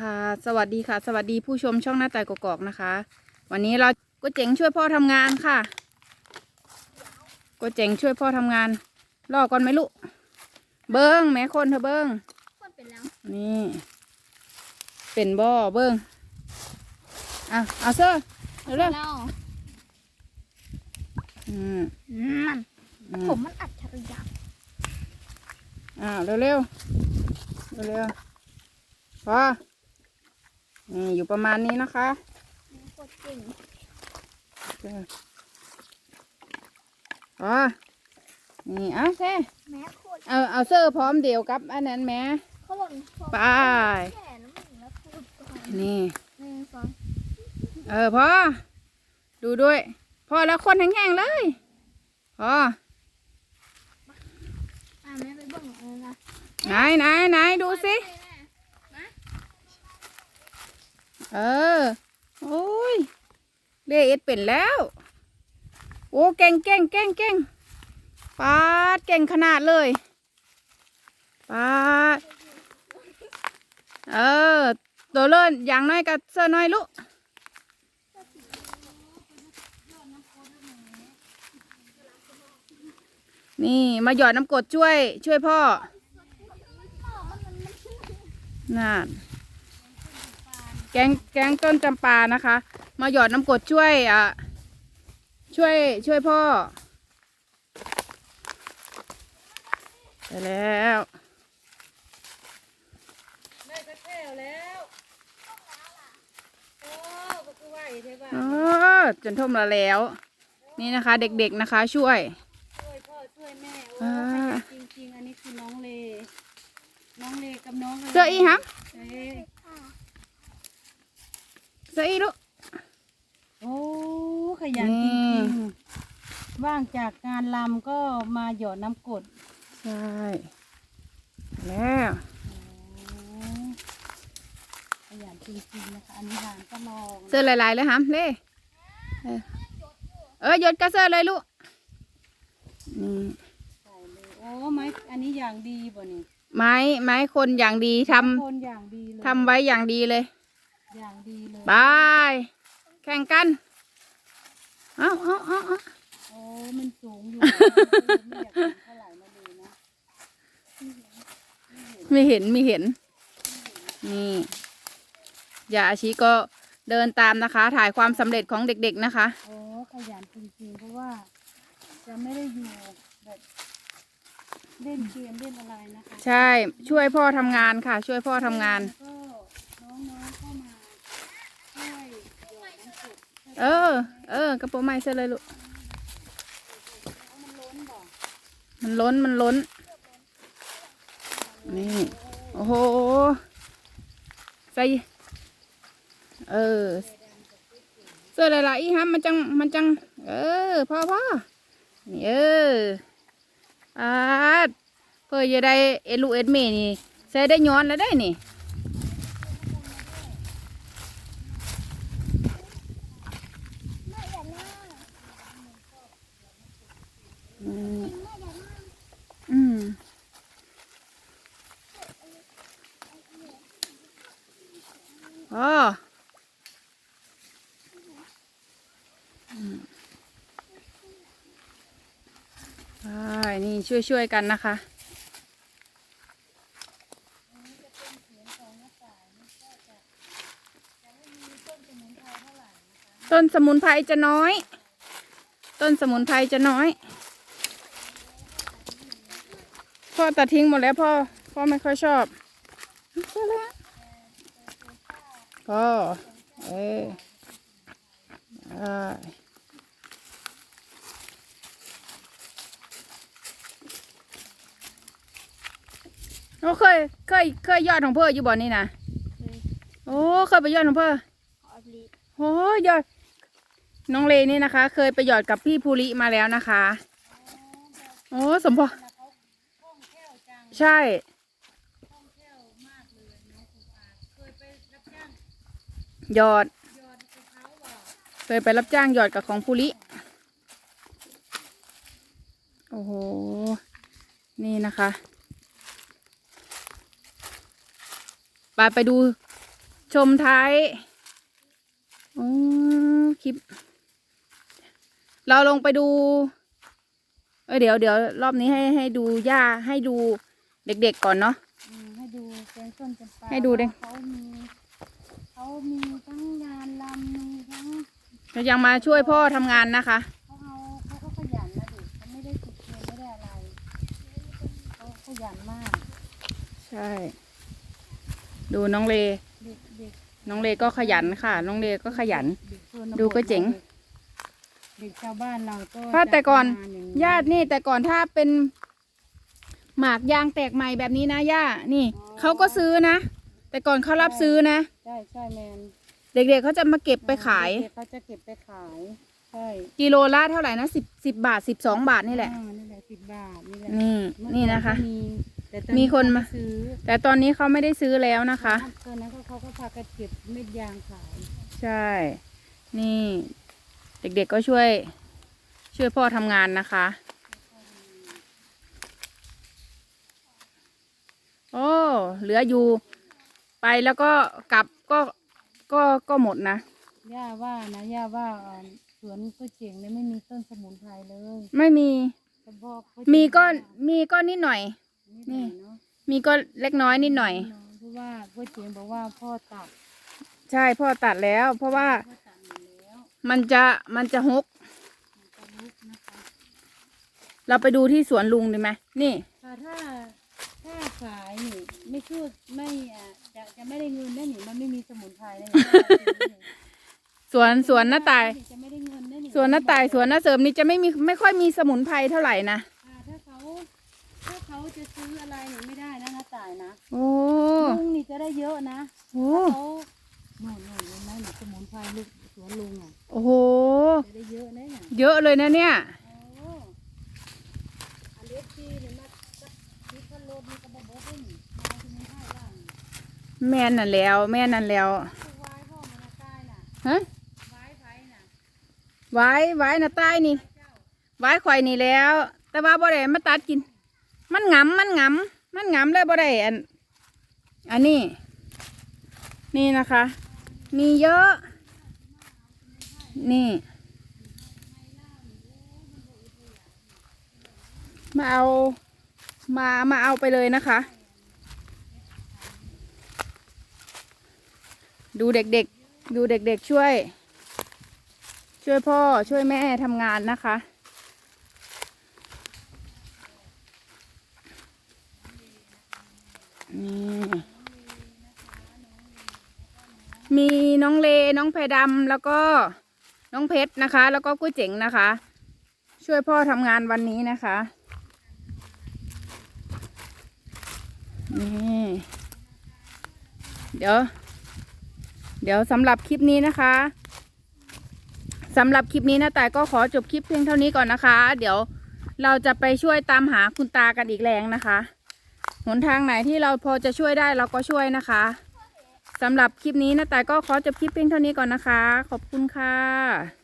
ค่ะ สวัสดีค่ะ สวัสดีผู้ชมช่องหน้าต่ายกอกๆนะคะ วันนี้เราก็เจ๋งช่วยพ่อทำงานค่ะ ก็เจ๋งช่วยพ่อทำงานรอก่อนไหมลูกเบิ้งแม่คนเธอะเบิ้งคนเป็นแล้วนี่ เป็นบ่อเบิ้งอะเอาเสื้อเร็วแล้วๆอืมมันอืมผมมันอัจฉริยะอ่าเร็วเร็วๆเร็วๆพอ นี่อยู่ประมาณนี้นะคะโคตรเก่งอ๋อ นี่เอาเซ่แม้โคตรเอาเอาเสื้อพร้อมเดียวกับอันนั้นแหม่เขาหล่นไปแขนน้ำหนึ่งแล้วพูดก่อนนี่หนึ่งสองเออพอดูด้วยพอแล้วคนแห้งๆเลยพออ่าแม่ไปเบิ่งเออนะไหนไหนไหนดูสิ เออ โอ้ยเล่เอ็ดเป็นแล้ว โอ้เก่งเก่งเก่งเก่งปาดเก่งขนาดเลยปาดเออ ตัวเล่นอย่างน้อยกับเสื้อน้อยลูกนี่มาหยอดน้ำกดช่วย ช่วยพ่อ น่น แกงแกงต้นจำปานะคะ มาหยอดน้ำกรดช่วยอะช่วยช่วยพ่อไปแล้วได้กระเทวแล้วโอ้ก็คือว่าอีเทว่าอ๋อจนท่มละแล้ว นี่นะคะ เด็กๆนะคะ ช่วย ช่วยพ่อช่วยแม่โอ้อ่าขยันจริงๆอันนี้คือน้องเลน้องเลกับน้องเสื้ออีฮัม เอ้ยเสื้ออีลูก โอ้ขยันจนี่ริงๆว่างจากงานลำก็มาหยอดน้ำกรดใช่ แล้วโอ้ขยันจริงๆนะคะ อันนี้หางก็ลองเสื้อลายๆเลยฮัมเล่เออเออหยดกระเสื้อเลยลูก นี่ใส่เลยโอ้ไม้อันนี้อย่างดีบ่นี่ไม้ไม้คนอย่างดีทำคนอย่างดีเลยทำไว้อย่างดีเลย อย่างดีเลย บาย แข่งกัน เอาเอาเอาเอาโอ้ มันสูงอยู่ไม่อยากเห็นเท่าไหร่นะดูนะไม่เห็นไม่เห็น นี่อย่าอาชีก็เดินตามนะคะ ถ่ายความสำเร็จของเด็กๆนะคะ โอ้ขยันจริงๆเพราะว่า จะไม่ได้อยู่แบบเล่นเกมเล่นอะไรนะคะ ใช่ช่วยพ่อทำงานค่ะ ช่วยพ่อทำงาน แล้วก็น้องๆเข้ามาช่วยหยอดน้ำกรด เออ เออกระโปรงไม้เสื้อเลยลูกมันล้นมันล้นมันล้น นี่ โอ้โห ใส่ เออ เสื้อหลายๆอีฮัมมันจัง มันจัง เออ พ่อพ่อนี่เอออาดเพื่อจะได้เอลูเอ็ดเมนี่ ใส่ได้ย้อนแล้วได้นี่ อ๋ออืมใช่นี่ช่วยๆกันนะคะต้นสมุนไพรจะน้อย ต้นสมุนไพรจะน้อย พ่อตัดทิ้งหมดแล้วพ่อ พ่อไม่ค่อยชอบใช่แล้ว พ่อ เออได้โอ้เคย เคย เคยยอดของเพื่ออยู่บ่อนี่นะโอ้เคยไปยอดของเพื่อขอลีโอ้ยอด น้องเลนี่นะคะ เคยไปหยอดกับพี่ภูริมาแล้วนะคะ โอ้สมพอคล่องแคล่วจังใช่ คล่องแคล่วมากเลยน้องคุณอาเคยไปรับจ้าง หยอดหยอดกับเขาบ่เคยไปรับจ้างหยอดกับของภูริ โอ้โห นี่นะคะไปไปดูชมท้ายอืมคลิป เราลงไปดูเอ้ยเดี๋ยวเดี๋ยวรอบนี้ให้ให้ดูย่าให้ดูเด็กๆก่อนเนาะ อืมให้ดูแกงส้มจำปาให้ดูดิ ว่าเขามี เขามีทั้งงานลำมีทั้งเรายังมาช่วยพ่อทำงานนะคะ เขาเอาเขาก็ขยันนะเด็กเขาไม่ได้ติดเกมไม่ได้อะไรเขาขยันมาก ใช่ ดูน้องเล เด็กเด็กน้องเลก็ขยันค่ะ น้องเลก็ขยัน เด็กชนบทดูก็เจ๋ง เด็กชาวบ้านเราก็เพราะแต่ก่อนจะทำงอย่งญาตินี่แต่ก่อนถ้าเป็น หมากยางแตกใหม่แบบนี้นะย่านี่เขาก็ซื้อนะ แต่ก่อนเขารับซื้อนะ ใช่ใช่แมนเด็กๆเขาจะมาเก็บไปขาย เด็กเขาจะเก็บไปขาย ใช่กิโลละเท่าไหร่นะสิบสิบบาทสิบสองบาทนี่แหละ อ่านี่แหละสิบบาทนี่แหละนี่เมื่อนี่นะคะก่อก็มีแต่ตอมีคนมา เขไซื้อแต่ตอนนี้เขาไม่ได้ซื้อแล้วนะคะ ตอนนั้นเขาเขาก็พากันเก็บเม็ดยางขายใช่ นี่ เด็กๆก็ช่วย ช่วยพ่อทำงานนะคะ โอ้ เหลืออยู่ ไปแล้วก็กลับก็ก็ก็หมดนะ ย่าว่านะย่าว่าเอ่อสวนก็เจ๋งเลยไม่มีต้นสมุนไพรเลยไม่มี กระบอกเขามีก็เจ๋งมีก็นิดหน่อยนิดหน่อยเนาะมีก็เล็กน้อยนิดหน่อย เพราะว่าก๋วยเจ๋งบอกว่าพ่อตัดใช่พ่อตัดแล้ว เพราะว่าพ่อตัดอยู่แล้วมันจะมันจะฮก มันจะลุกนะคะเราไปดูที่สวนลุงดีไหมนี่ ค่ะถ้าถ้าขายนี่ไม่ช่วยไม่อะ จะจะไม่ได้เงินได้หนิมันไม่มีสมุนไพรได้หนิสวนสวนหน้าตาย จะไม่ได้เงินได้หนิสวนหน้าตายสวนหน้าเสริมนี่จะไม่มีไม่ค่อยมีสมุนไพรเท่าไหร่นะอ่าถ้าเขาถ้าเขาจะซื้ออะไรนี่ไม่ได้นะน้าตายนะโอ้ลุงนี่จะได้เยอะนะโหเขาหน่อยหน่อยเห็นไหมหนูสมุนไพรลูกสวนลุงอะโอ้โห จะได้เยอะนะเนี่ยเยอะเลยนะเนี่ย โอ้อันเล็กที่เนี่ยมาสักที่พันโลมีกระบอกได้หนิมาสมุนไพรบ้าง แม่นนั่นแล้ว แม่นนั่นแล้วคือวายพ่นน่ะตายน่ะฮะวายไฟน่ะไว้ไว้นะใต้นี่เจ้ไว้ข่อยนี่แล้ว แต่ว่าบ่ได้มาตัดกิน มันงำมันงำมันงำเลยบ่ได้อัน อันนี้ นี่นะคะ มีเยอะ นี่ มาเอา มามาเอาไปเลยนะคะ ดูเด็กๆ ดูเด็กๆช่วย ช่วยพ่อช่วยแม่ทำงานนะคะ นี่มีน้องเลน้องแพรดำแล้วก็น้องเพชรนะคะ แล้วก็กุ้ยเจ๋งนะคะ ช่วยพ่อทำงานวันนี้นะคะนี่เดี๋ยว เดี๋ยวสำหรับคลิปนี้นะคะสำหรับคลิปนี้นะแต่ก็ขอจบคลิปเพียงเท่านี้ก่อนนะคะ เดี๋ยวเราจะไปช่วยตามหาคุณตากันอีกแรงนะคะ หนทางไหนที่เราพอจะช่วยได้เราก็ช่วยนะคะสำหรับคลิปนี้นะแต่ก็ขอจบคลิปเพียงเท่านี้ก่อนนะคะ ขอบคุณค่ะ